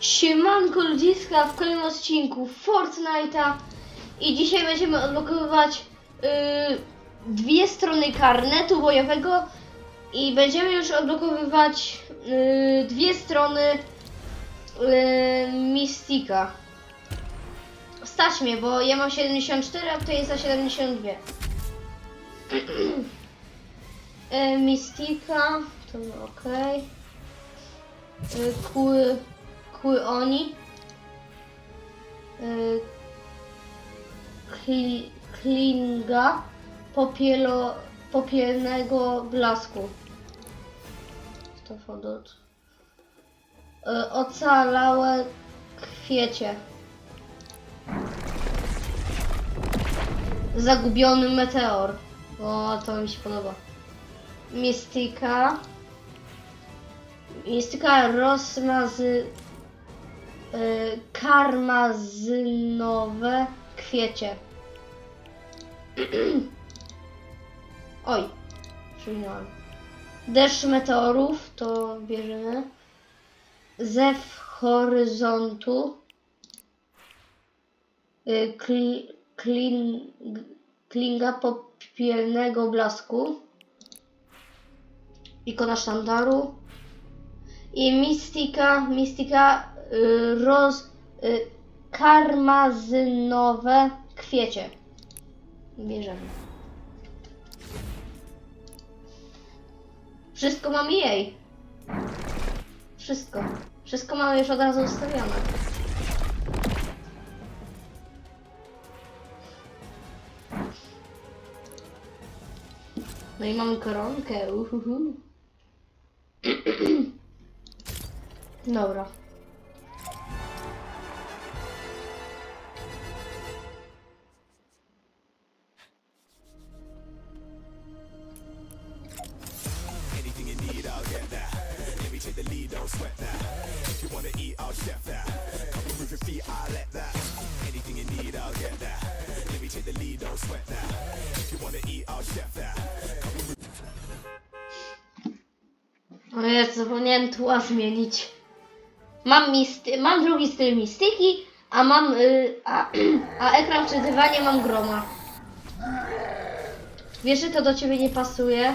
Siemanko ludziska w kolejnym odcinku Fortnite'a i dzisiaj będziemy odblokowywać y, dwie strony karnetu bojowego i będziemy już odblokowywać y, dwie strony y, Mystika. Stać mnie, bo ja mam 74, a tutaj jest za 72. y, Mystika, to ok. Y, Kły, kły oni. Y, Kli, klinga popielo, popielnego blasku. To. Y, Ocalałe kwiecie. Zagubiony meteor. O, to mi się podoba. Mystika. Mistyka rozmazy... Y, karmazynowe kwiecie. Oj, przewinąłem. Deszcz meteorów, to bierzemy. Zew horyzontu. Y, kli, klin, klinga popielnego blasku. Ikona sztandaru. I mistika, mistika y, roz, y, karmazynowe kwiecie. Bierzemy. Wszystko mamy jej. Wszystko. Wszystko mamy już od razu ustawione. No i mamy koronkę. Uhuhu. Dobra. O jest, zapomniałem tła zmienić. Mam, misty, mam drugi styl mistyki, a mam. Y, a, a ekran przezywania mam groma. Wiesz, że to do ciebie nie pasuje?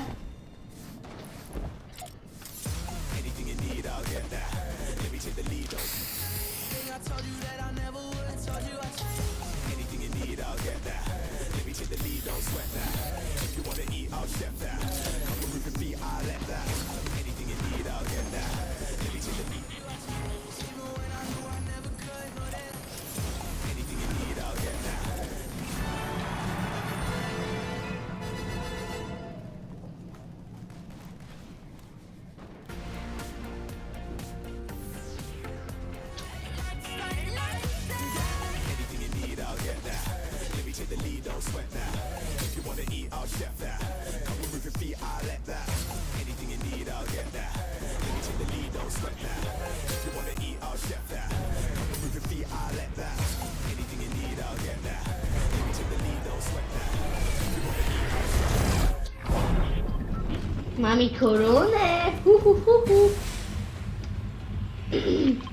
Mami koronę! Hu, hu, hu, hu.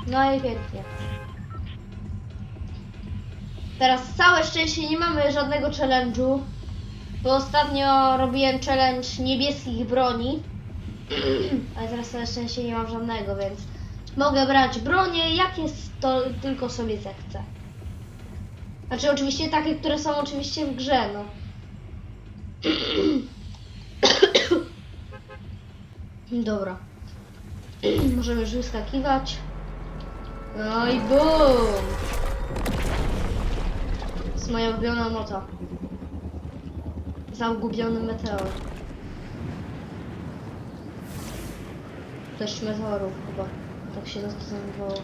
No i pięknie. Teraz całe szczęście nie mamy żadnego challenge'u. Bo ostatnio robiłem challenge niebieskich broni. Ale teraz całe szczęście nie mam żadnego, więc mogę brać bronie, jakie to tylko sobie zechcę. Znaczy oczywiście takie, które są oczywiście w grze, no. Dobra. Możemy już wyskakiwać. No i bum! Jest moja ulubiona nota. Zagubiony meteor. Deszcz meteorów chyba. Tak się nazywało.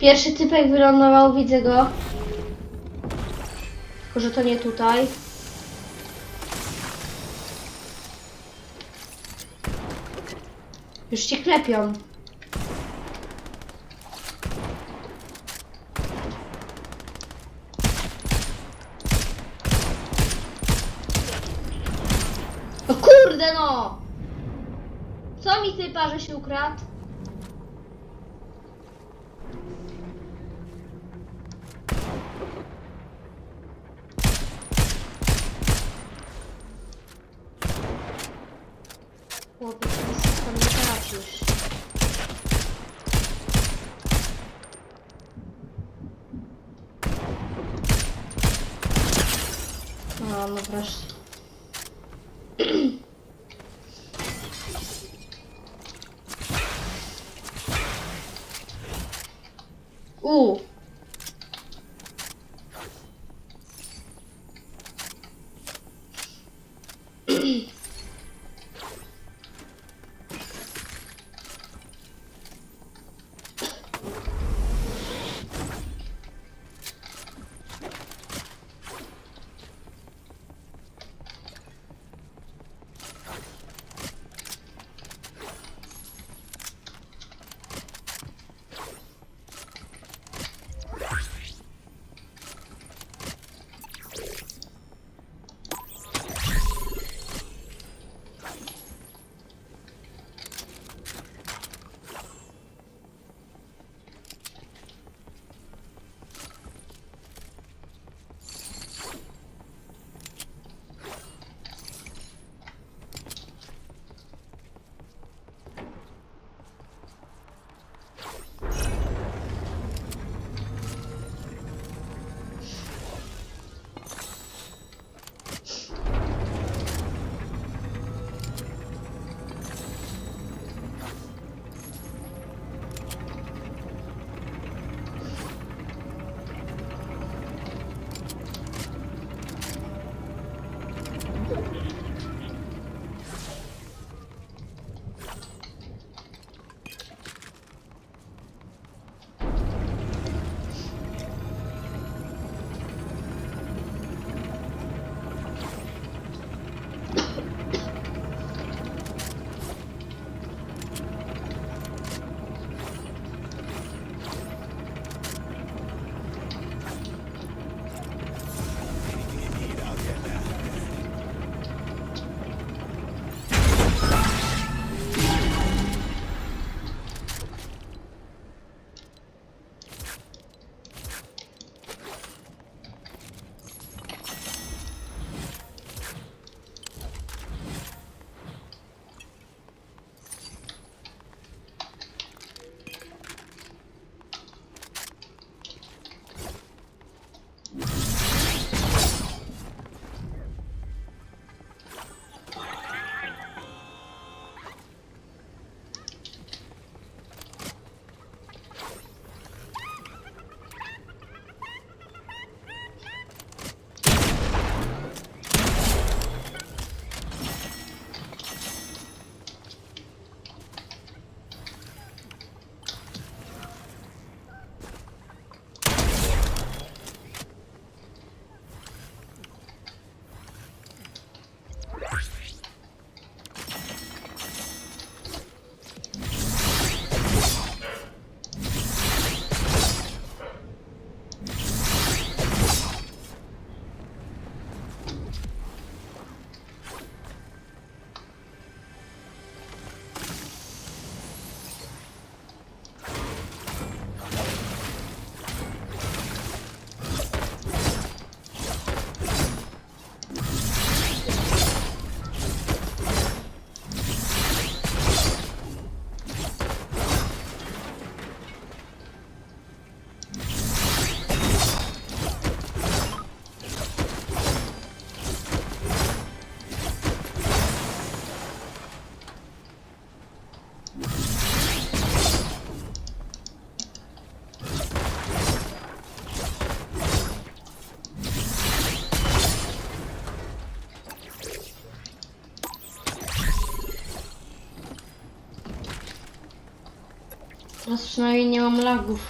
Pierwszy typek wylądował, widzę go. Tylko, że to nie tutaj. Już się klepią. O kurde no! Co mi sypa, że się ukradł? Ooh, Teraz przynajmniej nie mam lagów.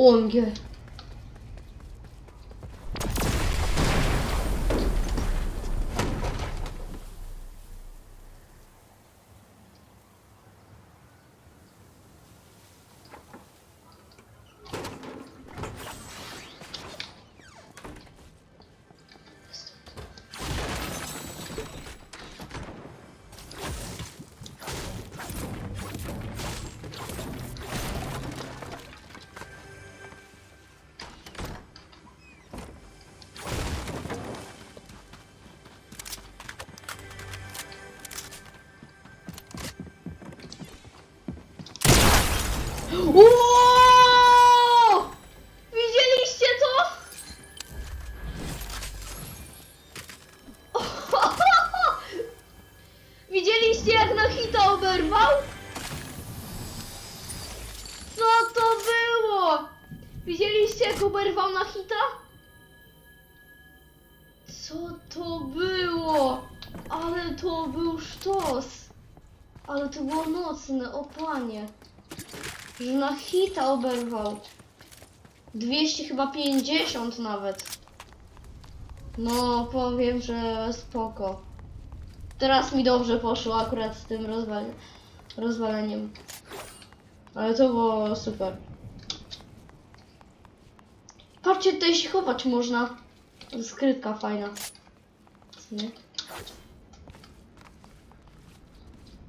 10 gel. Widzieliście jak oberwał na hita? Co to było? Ale to był sztos. Ale to było mocne, o panie. Że na hita oberwał. 200 chyba 50 nawet. No, powiem, że spoko. Teraz mi dobrze poszło akurat z tym rozwal rozwaleniem. Ale to było super. Patrzcie, tutaj się chować można. Skrytka fajna. Nie?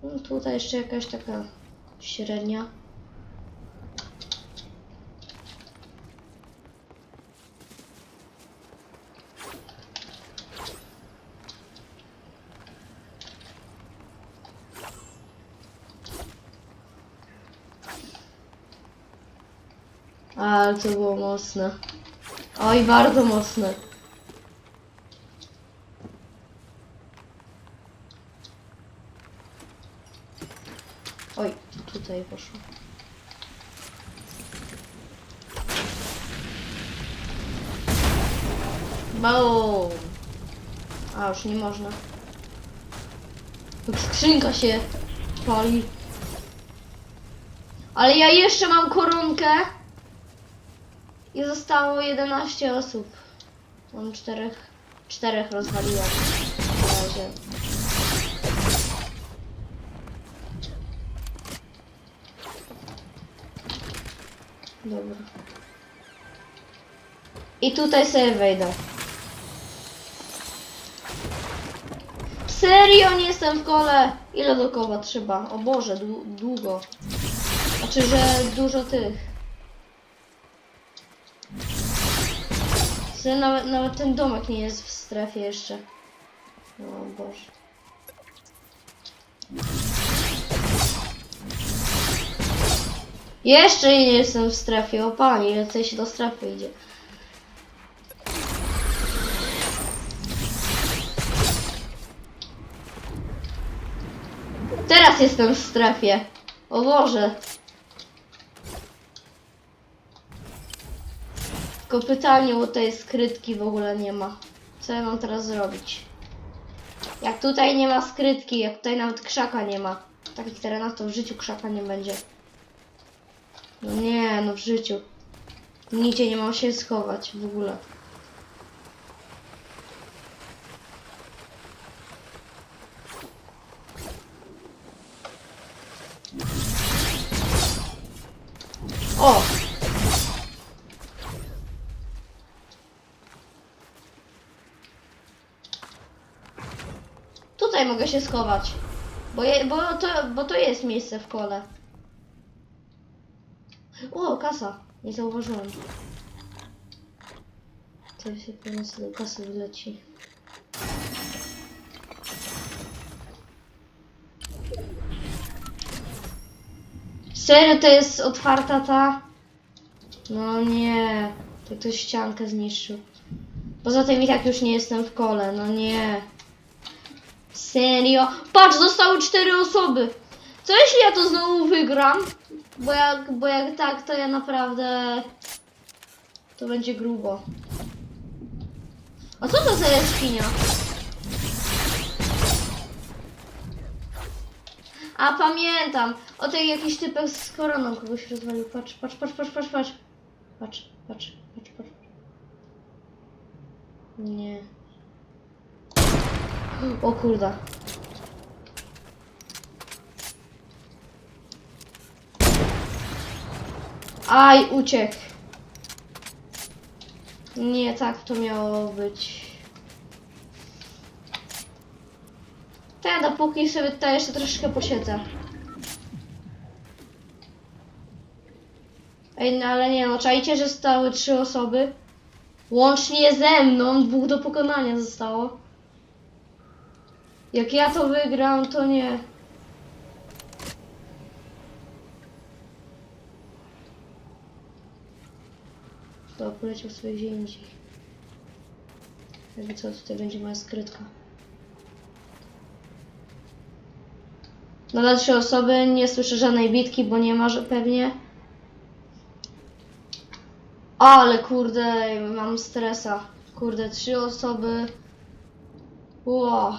No, tutaj jeszcze jakaś taka średnia. Ale to było mocne. Oj, bardzo mocne. Oj, tutaj poszło. Boom! A, już nie można. Skrzynka się pali. Ale ja jeszcze mam koronkę. I zostało 11 osób. Mam czterech. Czterech rozwaliłem. Na razie. Dobra. I tutaj sobie wejdę. Serio nie jestem w kole. Ile do koła trzeba? O Boże, dłu- długo. Znaczy, że dużo tych. Nawet, nawet ten domek nie jest w strefie jeszcze. O Boże. Jeszcze nie jestem w strefie, o pani, tutaj się do strefy idzie. Teraz jestem w strefie. O Boże. Tylko pytanie, bo tej skrytki w ogóle nie ma. Co ja mam teraz zrobić? Jak tutaj nie ma skrytki, jak tutaj nawet krzaka nie ma. W takich terenach to w życiu krzaka nie będzie. No nie, no w życiu. Nigdzie nie mam się schować w ogóle. O! Tutaj mogę się schować. Bo, je, bo, to, bo to jest miejsce w kole. O, kasa. Nie zauważyłem. To się pewnie do kasy wleci. Serio, to jest otwarta ta? No nie. To ktoś ściankę zniszczył. Poza tym i tak już nie jestem w kole, no nie. Serio? Patrz, zostały cztery osoby. Co jeśli ja to znowu wygram? Bo jak, bo jak tak, to ja naprawdę... To będzie grubo. A co to za jaskinia? A pamiętam, o tej jakiś typek z koroną kogoś rozwalił. Patrz, patrz, patrz, patrz, patrz, patrz. Patrz, patrz, patrz, patrz. Nie. O kurde. Aj, uciekł. Nie tak to miało być. Tak, dopóki sobie tutaj jeszcze troszeczkę posiedzę. Ej, no ale nie no, czajcie, że stały trzy osoby? Łącznie ze mną, dwóch do pokonania zostało. Jak ja to wygram, to nie. To poleciał sobie gdzie indziej. Jakby co, tutaj będzie moja skrytka. Nadal trzy osoby, nie słyszę żadnej bitki, bo nie ma że pewnie. Ale kurde, mam stresa. Kurde, trzy osoby. Ło.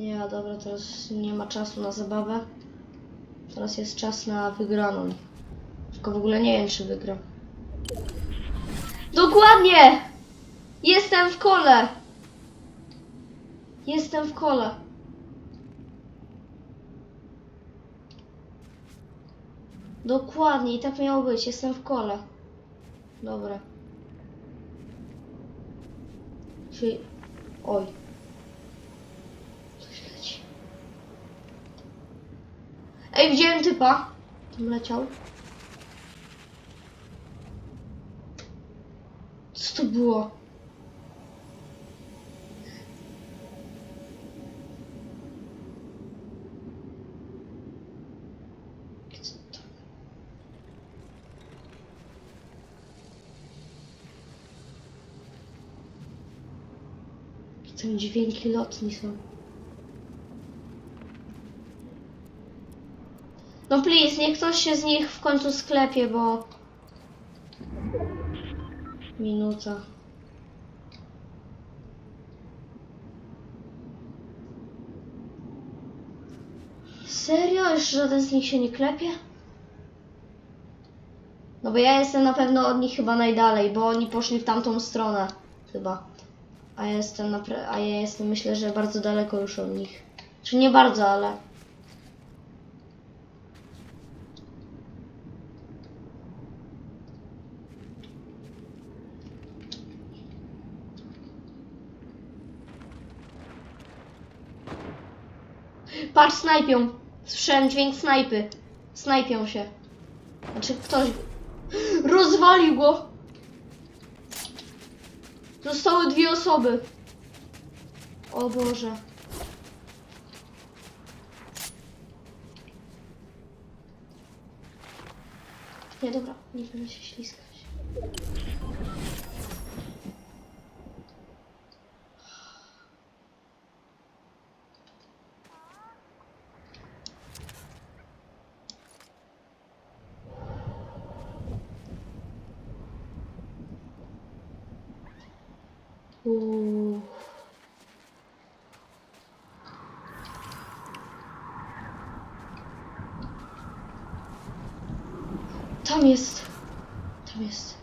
Nie, dobra, teraz nie ma czasu na zabawę. Teraz jest czas na wygraną. Tylko w ogóle nie wiem, czy wygram. Dokładnie! Jestem w kole! Jestem w kole. Dokładnie, i tak miało być. Jestem w kole. Dobra. Czyli... Oj. Ej, widziałem typa. Tam leciał. Co to było? Tam dźwięki lotni są. No please, niech ktoś się z nich w końcu sklepie, bo... Minuta. Serio? Jeszcze żaden z nich się nie klepie? No bo ja jestem na pewno od nich chyba najdalej, bo oni poszli w tamtą stronę. Chyba. A ja jestem a ja jestem myślę, że bardzo daleko już od nich. Czy nie bardzo, ale... Patrz, snajpią. Słyszałem dźwięk snajpy. Snajpią się. Znaczy ktoś... Rozwalił go! Zostały dwie osoby. O Boże. Nie, dobra, nie będę się śliskać. Tam jest. Tam jest.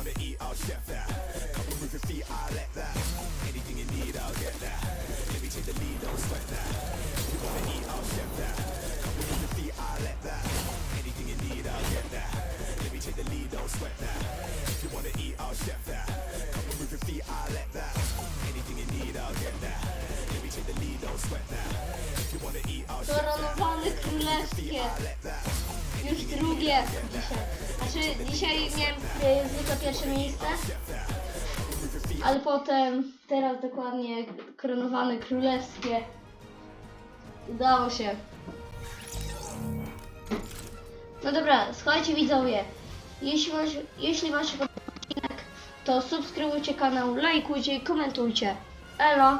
wanna eat, I'll chef that. Couple your feet, I'll let that. Anything you need, I'll get that. Let me take the lead, don't sweat that. You wanna eat, I'll chef that. Couple your feet, I'll let that. Anything you need, I'll get that. Let me take the lead, don't sweat that. You wanna eat, I'll chef that. Couple your feet, I'll let that. Anything you need, I'll get that. Let me take the lead, don't sweat that. You wanna eat, I'll chef that. Już drugie. Znaczy dzisiaj miałem y, zwykle pierwsze miejsce. Ale potem, teraz dokładnie koronowane królewskie. Udało się. No dobra, słuchajcie widzowie. Jeśli wam, się- jeśli wam odcinek, to subskrybujcie kanał, lajkujcie i komentujcie. Elo!